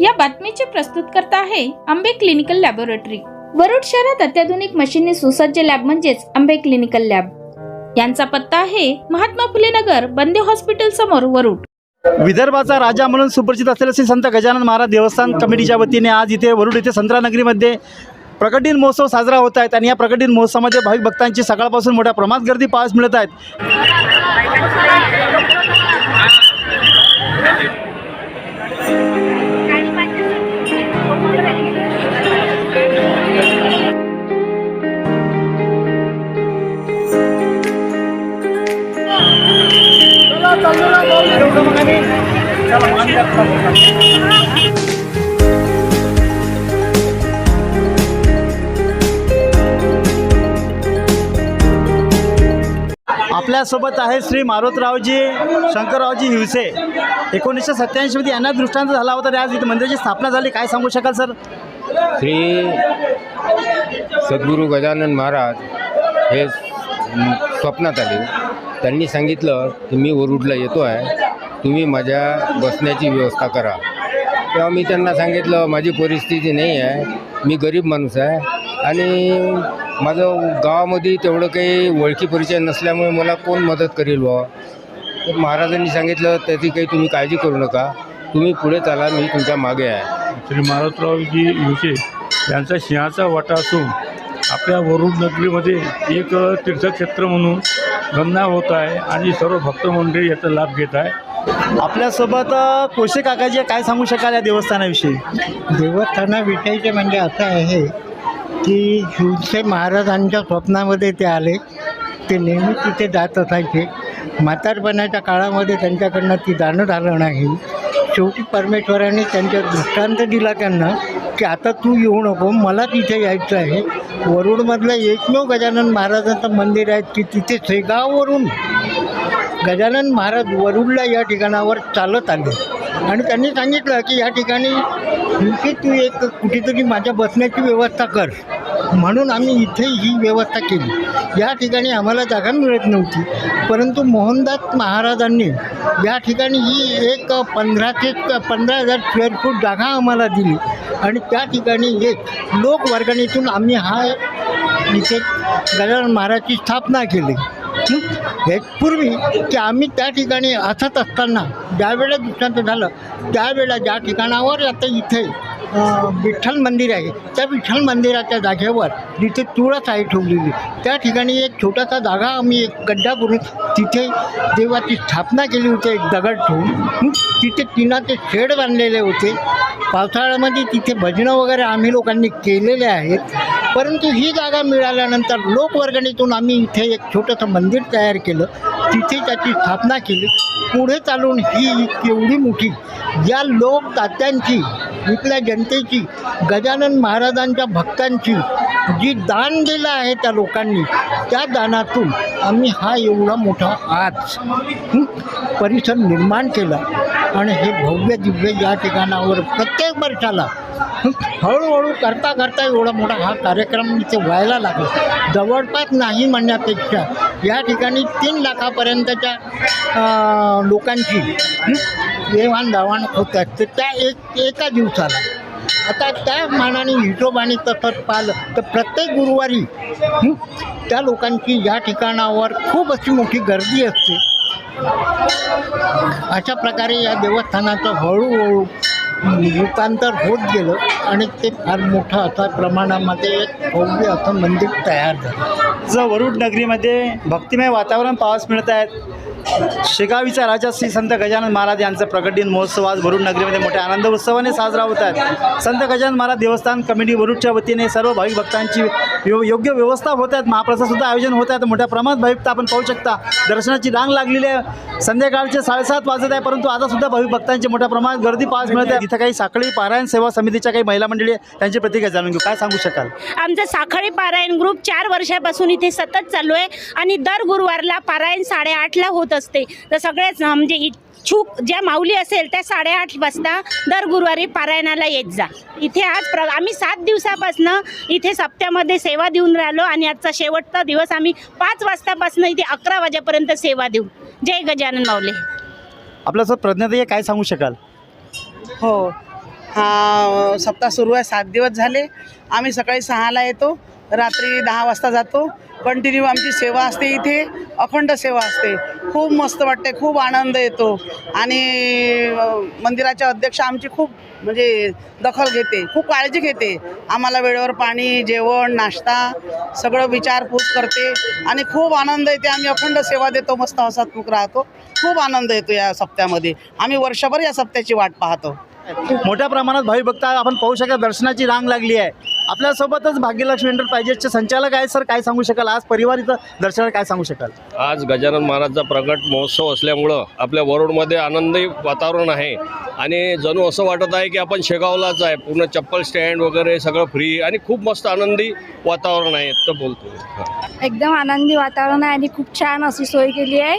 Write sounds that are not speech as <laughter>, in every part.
या बातमीचे प्रस्तुतकर्ता आहे आंबे क्लिनिकल लॅबोरेटरी. वरुड शहरात अत्याधुनिक मशीनने सुसज्ज लॅब म्हणजेच आंबे क्लिनिकल लॅब. यांचा पत्ता आहे महात्मा फुले नगर बंदे हॉस्पिटल समोर वरुड. विदर्भाचा राजा म्हणून सुपरिचित असलेले श्री संत गजानन महाराज देवस्थान कमिटीच्या वतीने आज इथे वरुड इथे संत्रानगरीमध्ये नगरीमध्ये दिन महोत्सव साजरा होत आहेत आणि या प्रकटीन महोत्सवामध्ये भाविक भक्तांची सकाळपासून मोठ्या प्रमाणात गर्दी पाहास मिळत आहेत. आपल्यासोबत आहे श्री मारुतरावजी शंकररावजी हिवसे. एकोणीसशे सत्त्याऐंशीमध्ये यांना दृष्टांत झाला होता आणि आज इथे मंदिराची स्थापना झाली. काय सांगू शकाल सर? श्री सद्गुरू गजानन महाराज हे स्वप्नात आले. त्यांनी सांगितलं की मी वरुडला येतो आहे तुम्ही माझ्या बसण्याची व्यवस्था करा. तेव्हा मी त्यांना सांगितलं माझी परिस्थिती नाही आहे. मी गरीब माणूस आहे. आणि माझं गावामध्ये तेवढं काही ओळखी परिचय नसल्यामुळे मला कोण मदत करेल बुवा? तर महाराजांनी सांगितलं त्याची काही तुम्ही काळजी करू नका. तुम्ही पुढे चाला मी तुमच्या मागे आहे. श्री महाराजरावजी युके यांचा सिंहाचा वाटा असून आपल्या वरुड नगरीमध्ये एक तीर्थक्षेत्र म्हणून गणना होत आहे आणि सर्व भक्त मंडळी याचा लाभ घेत आहे. आपल्यासोबत कोशे काकाजी काय सांगू शकाल या देवस्थानाविषयी? देवस्थानाविषयीचे म्हणजे असं आहे की शिवसे महाराजांच्या स्वप्नामध्ये ते आले. ते नेहमी तिथे जात असायचे. म्हातारपणाच्या काळामध्ये त्यांच्याकडनं ती जाणं झालं नाही. शेवटी परमेश्वराने त्यांच्या दृष्टांत दिला त्यांना की आता तू येऊ नको मला तिथे यायचं आहे. वरुडमधलं एकमेव गजानन महाराजांचं मंदिर आहे की तिथे शेगाववरून गजानन महाराज वरुडला या ठिकाणावर चालत आले. आणि त्यांनी सांगितलं की या ठिकाणी की तू एक कुठेतरी माझ्या बसण्याची व्यवस्था कर. म्हणून आम्ही इथे ही व्यवस्था केली. या ठिकाणी आम्हाला जागा मिळत नव्हती. परंतु मोहनदास महाराजांनी या ठिकाणी ही एक पंधरा ते पंधरा हजार स्क्वेअर फूट जागा आम्हाला दिली. आणि त्या ठिकाणी एक लोकवर्गणीतून आम्ही हा इथे गजानन महाराजची स्थापना केली. ठीक हे पूर्वी की आम्ही त्या ठिकाणी असत असताना ज्यावेळेला दृष्टांत झालं त्यावेळेला ज्या ठिकाणावर आता इथे विठ्ठल मंदिर आहे त्या विठ्ठल मंदिराच्या जागेवर जिथे तुळस आहे ठेवलेली त्या ठिकाणी एक छोटासा जागा आम्ही एक गड्डा करून तिथे देवाची स्थापना केली होती एक दगड ठेवून. तिथे तिनाचे शेड बांधलेले होते. पावसाळ्यामध्ये तिथे भजनं वगैरे आम्ही लोकांनी केलेले आहेत. परंतु ही जागा मिळाल्यानंतर लोकवर्गणीतून आम्ही इथे एक छोटंसं मंदिर तयार केलं. तिथे त्याची स्थापना केली. पुढे चालून ही केवढी मोठी या लोक तात्यांची इथल्या जनतेची गजानन महाराजांच्या भक्तांची जी दान दिलं आहे त्या लोकांनी त्या दानातून आम्ही हा एवढा मोठा आज परिसर निर्माण केला. आणि हे भव्य दिव्य या ठिकाणावर प्रत्येक वर्षाला हळूहळू करता करता एवढा मोठा हा कार्यक्रम इथे व्हायला लागला. जवळपास नाही म्हणण्यापेक्षा या ठिकाणी तीन लाखापर्यंतच्या लोकांची देवाणदावाण होत असते. त्या एक एका दिवसाला. आता त्या मानाने हिशोबाने तसंच पाहिलं तर प्रत्येक गुरुवारी त्या लोकांची या ठिकाणावर खूप अशी मोठी गर्दी असते. अशा प्रकारे या देवस्थानाचं हळूहळू रूपांतर होत गेलं आणि ते फार मोठं असा प्रमाणामध्ये एक भव्य असं मंदिर तयार झालं. जर वरुड नगरीमध्ये भक्तिमय वातावरण पाहास मिळत आहेत शेगावीचा राजा श्री संत गजानन महाराज यांचा प्रगटीन महोत्सव आज वरुड नगरीमध्ये मोठ्या आनंद उत्सवाने साजरा होत आहे. संत गजानन महाराज देवस्थान कमिटी वरुडच्या वतीने सर्व भाविक भक्तांची यो- योग्य व्यवस्था होत आहेत. महाप्रसादसुद्धा आयोजन होत आहेत. मोठ्या प्रमाणात भाविकता आपण पाहू शकता. दर्शनाची रांग लागलेली आहे. संध्याकाळचे साडेसात वाजत आहे परंतु आता सुद्धा भाविक भक्तांची मोठ्या प्रमाणात गर्दी पाहायला मिळत आहे. इथं काही साखळी पारायण सेवा समितीच्या काही महिला मंडळी आहे, त्यांची प्रतिक्रिया जाणून घेऊ. काय सांगू शकाल? आमचा साखळी पारायण ग्रुप चार वर्षापासून इथे सतत चालू आहे आणि दर गुरुवारला पारायण साडेआठला होत असते. तर सगळेच म्हणजे म्हणजे इच्छुक ज्या माऊली असेल त्या साडेआठ वाजता दर गुरुवारी पारायणाला येत जा. इथे आज प्र आम्ही सात दिवसापासनं इथे सप्त्यामध्ये सेवा देऊन राहिलो आणि आजचा शेवटचा दिवस आम्ही पाच वाजतापासून इथे अकरा वाजेपर्यंत सेवा देऊ. जय गजानन माऊली. आपल्यासोबत प्रज्ञाताई आहे, काय सांगू शकाल? हो. हा सप्ताह सुरू आहे सात दिवस झाले. आम्ही सकाळी सहाला येतो रात्री दहा वाजता जातो. कंटिन्यू आमची सेवा असते इथे. अखंड सेवा असते. खूप मस्त वाटते खूप आनंद येतो. आणि मंदिराच्या अध्यक्ष आमची खूप म्हणजे दखल घेते. खूप काळजी घेते. आम्हाला वेळेवर पाणी जेवण नाश्ता सगळं विचारपूस करते. आणि खूप आनंद येते. आम्ही अखंड सेवा देतो मस्त हसतमुख राहतो. खूप आनंद येतो या सप्त्यामध्ये. आम्ही वर्षभर या सप्त्याची वाट पाहतो. मोठ्या प्रमाणात भाविक भक्त आपण पाहू शकता दर्शनाची रांग लागली आहे. आपल्यासोबतच भाग्यलक्ष्मी एंटरप्राइजेसचे संचालक आहेत सर. काय सांगू शकाल? आज परिवार इथं दर्शनाला काय सांगू शकाल? आज गजानन महाराजचा प्रगट महोत्सव असल्यामुळं आपल्या वरोडमध्ये आनंदी वातावरण आहे. आणि जणू असं वाटत आहे की आपण शेगावलाच आहे. पूर्ण चप्पल स्टँड वगैरे सगळं फ्री आणि खूप मस्त आनंदी वातावरण आहे तर बोलतो हां. एकदम आनंदी वातावरण आहे आणि खूप छान अशी सोय केली आहे.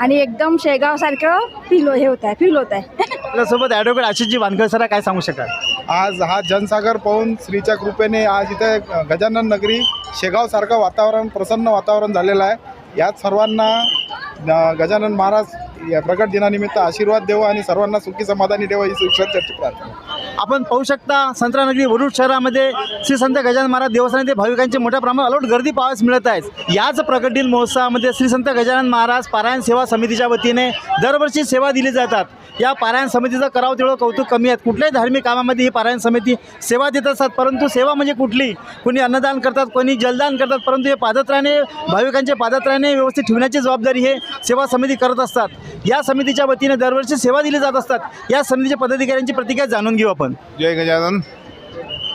आणि एकदम शेगावसारखं फील हे होत आहे फील होत आहे. <laughs> आपल्यासोबत ॲडव्होकेट आशिषजी वानकर सर काय सांगू शकाल? आज हा जनसागर पाहून श्रीच्या कृपेने आज इथे गजानन नगरी शेगावसारखं वातावरण प्रसन्न वातावरण झालेलं आहे. यात सर्वांना गजानन महाराज या प्रकट दिनानिमित्त आशीर्वाद देव आणि सर्वांना सुखी समाधानी ठेवा ही शिक्षण चर्ची प्रार्थना. आपण पाहू शकता संत्रानगरी वरुड शहरामध्ये श्री संत गजानन महाराज देवस्थानात भाविकांची मोठ्या प्रमाणात अलोट गर्दी पाहायला मिळत आहे याच प्रकट महोत्सवामध्ये श्री संत गजानन महाराज पारायण सेवा समितीच्या वतीने दरवर्षी सेवा दिली जातात. या पारायण समितीचं करावं तेवढं कौतुक कमी आहेत. कुठल्याही धार्मिक कामामध्ये ही पारायण समिती सेवा देत असतात परंतु सेवा म्हणजे कुठली? कोणी अन्नदान करतात कोणी जलदान करतात परंतु हे पादत्राने भाविकांचे पादत्राने व्यवस्थित ठेवण्याची जबाबदारी हे सेवा समिती करत असतात. या समितीच्या वतीने दरवर्षी सेवा दिली जात असतात. या समितीच्या पदाधिकाऱ्यांची प्रतिक्रिया जाणून घेऊ आपण. जय गजानन.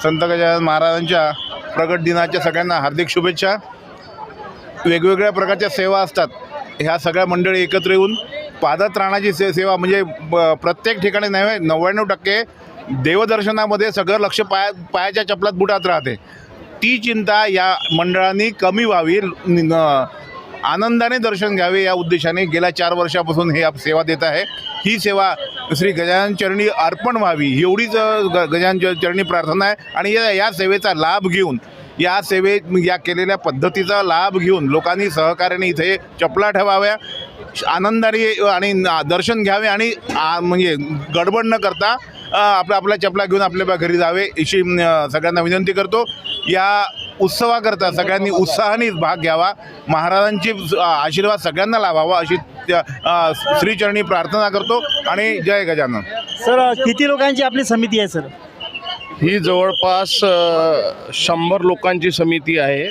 संत गजानन महाराजांच्या प्रगट दिनाच्या सगळ्यांना हार्दिक शुभेच्छा. वेगवेगळ्या प्रकारच्या सेवा असतात. ह्या सगळ्या मंडळी एकत्र येऊन पादत्राणाची से सेवा म्हणजे ब- प्रत्येक ठिकाणी नव्हे नव्याण्णव टक्के देवदर्शनामध्ये सगळं लक्ष पाया पायाच्या चपलात बुटात राहते. ती चिंता या मंडळांनी कमी व्हावी. न- आनंदाने दर्शन घ्यावे या उद्देशाने गेल्या चार वर्षापासून हे आप- सेवा देत आहे. ही सेवा श्री गजानन चरणी अर्पण व्हावी एवढीच ग गजानन चरणी प्रार्थना आहे. आणि या या सेवेचा लाभ घेऊन या सेवेत या केलेल्या पद्धतीचा लाभ घेऊन लोकांनी सहकार्याने इथे चपला ठेवाव्या आनंदाने आणि दर्शन घ्यावे आणि म्हणजे गडबड न करता आपला आपल्या आपल्या चपला घेऊन आपल्या घरी जावे अशी सगळ्यांना विनंती करतो. या उत्सवाकरता सगळ्यांनी उत्साहाने भाग घ्यावा. महाराजांची आशीर्वाद सगळ्यांना लाभावा अशी श्रीचरणी प्रार्थना करतो आणि जय गजानन. सर किती लोकांची आपली समिती आहे सर? ही जवळपास शंभर लोकांची समिती आहे.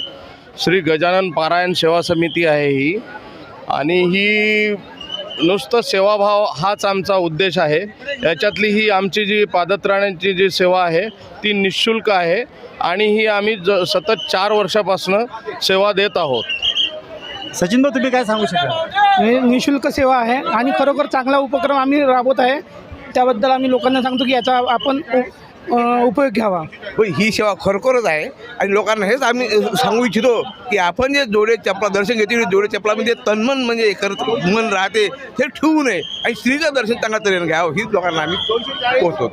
श्री गजानन पारायण सेवा समिती आहे ही. आणि ही नुसतं सेवाभाव हाच आमचा उद्देश आहे. याच्यातली ही आमची जी पादत्राण्यांची जी सेवा आहे ती निशुल्क आहे आणि ही आम्ही ज सतत चार वर्षापासून सेवा देत आहोत. सचिन भाऊ तुम्ही काय सांगू शकाल? हे निशुल्क सेवा आहे आणि खरोखर चांगला उपक्रम आम्ही राबवत आहे. त्याबद्दल आम्ही लोकांना सांगतो की याचा आपण उ- अ, उपयोग घ्यावा. पण ही सेवा खरोखरच आहे. आणि लोकांना हेच आम्ही सांगू इच्छितो की आपण जे जोडे चपला दर्शन घेतो जोडे चपलामध्ये तन्मन म्हणजे करत मन राहते ते ठेवू नये. आणि स्त्रीचं दर्शन चांगल्या तऱ्हेने घ्यावं हीच लोकांना आम्ही पोहोचवतो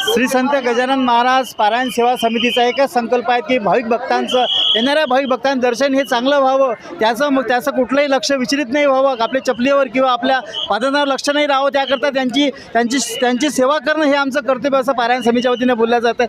श्री संत गजानन महाराज पारायण सेवा समितीचा एकच संकल्प आहे की भाविक भक्तांचं येणाऱ्या भाविक भक्तांचं दर्शन हे चांगलं व्हावं. त्याचं मग त्याचं कुठलंही लक्ष विचलित नाही व्हावं. आपल्या चपलीवर किंवा आपल्या पादनावर लक्ष नाही राहावं. त्याकरता त्यांची त्यांची त्यांची सेवा करणं हे आमचं कर्तव्य असं पारायण समितीच्या वतीने बोललं जातं.